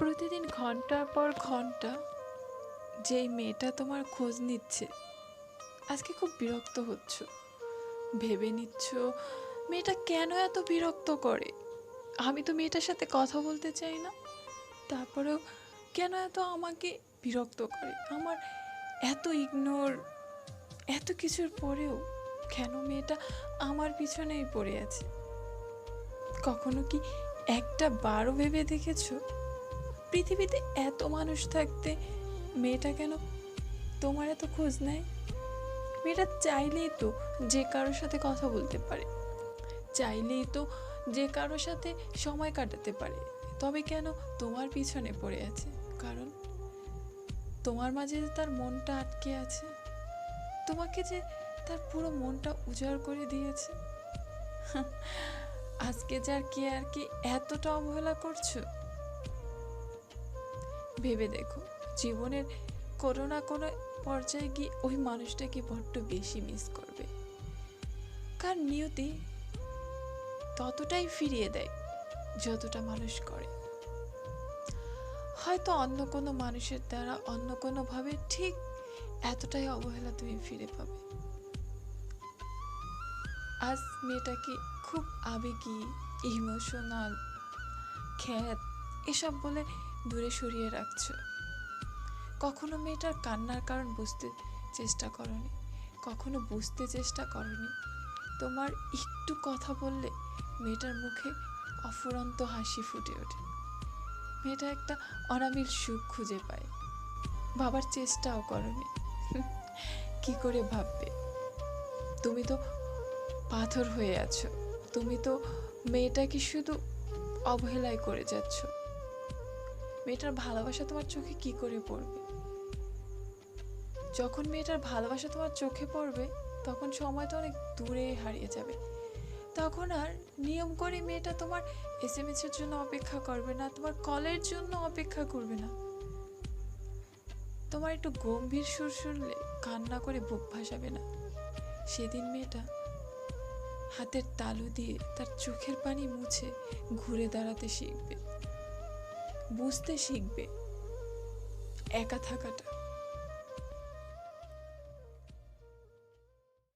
প্রতিদিন ঘণ্টার পর ঘণ্টা যেই মেয়েটা তোমার খোঁজ নিচ্ছে, আজকে খুব বিরক্ত হচ্ছ। ভেবে নিচ্ছ, মেয়েটা কেন এত বিরক্ত করে? আমি তো মেয়েটার সাথে কথা বলতে চাই না। তারপরেও কেন এত আমাকে বিরক্ত করে? আমার এত ইগনোর এত কিছুর পরেও কেন মেয়েটা আমার পিছনেই পড়ে আছে? কখনো কি একটা বারও ভেবে দেখেছ? পৃথিবীতে এত মানুষ থাকতে মেয়েটা কেন তোমার এত খোঁজ নেয়? মেয়েটা চাইলেই তো যে কারোর সাথে কথা বলতে পারে, চাইলেই তো যে কারোর সাথে সময় কাটাতে পারে। তবে কেন তোমার পিছনে পড়ে আছে? কারণ তোমার মাঝে যে তার মনটা আটকে আছে, তোমাকে যে তার পুরো মনটা উজাড় করে দিয়েছে। আজকে যার কে আর কি এতটা অবহেলা করছ? ভেবে দেখো। জীবনের কোনো না কোনো পর্যায়ে গিয়ে ওই মানুষটাকে বড্ড বেশি মিস করবে। কার নিয়তি ততটাই ফিরিয়ে দেয় যতটা মানুষ করে। হয়তো অন্য কোনো মানুষের দ্বারা অন্য কোনোভাবে ঠিক এতটাই অবহেলা তুমি ফিরে পাবে। আজ মেয়েটাকে খুব আবেগী ইমোশনাল খ্যাত, এসব বলে দূরে সরিয়ে রাখছো। কখনো মেয়েটার কান্নার কারণ বুঝতে চেষ্টা করনি, কখনো বুঝতে চেষ্টা করনি। তোমার একটু কথা বললে মেয়েটার মুখে অফুরন্ত হাসি ফুটে ওঠে। মেয়েটা একটা অনাবিল সুখ খুঁজে পায়। ভাবার চেষ্টাও করনি। কি করে ভাববে? তুমি তো পাথর হয়ে আছো। তুমি তো মেয়েটাকে শুধু অবহেলাই করে যাচ্ছ। মেয়েটার ভালোবাসা তোমার চোখে কি করে পড়বে? যখন মেয়েটার ভালোবাসা তোমার চোখে পড়বে, তখন সময়টা অনেক দূরে হারিয়ে যাবে। তখন আর নিয়ম করে মেয়েটা তোমার এস এম এর জন্য অপেক্ষা করবে না, তোমার কলের জন্য অপেক্ষা করবে না। তোমার একটু গম্ভীর সুর শুনলে কান্না করে বুক ভাসাবে না। সেদিন মেয়েটা হাতের তালু দিয়ে তার চোখের পানি মুছে ঘুরে দাঁড়াতে শিখবে। বুঝতে শিখবে। একা থাকাটা।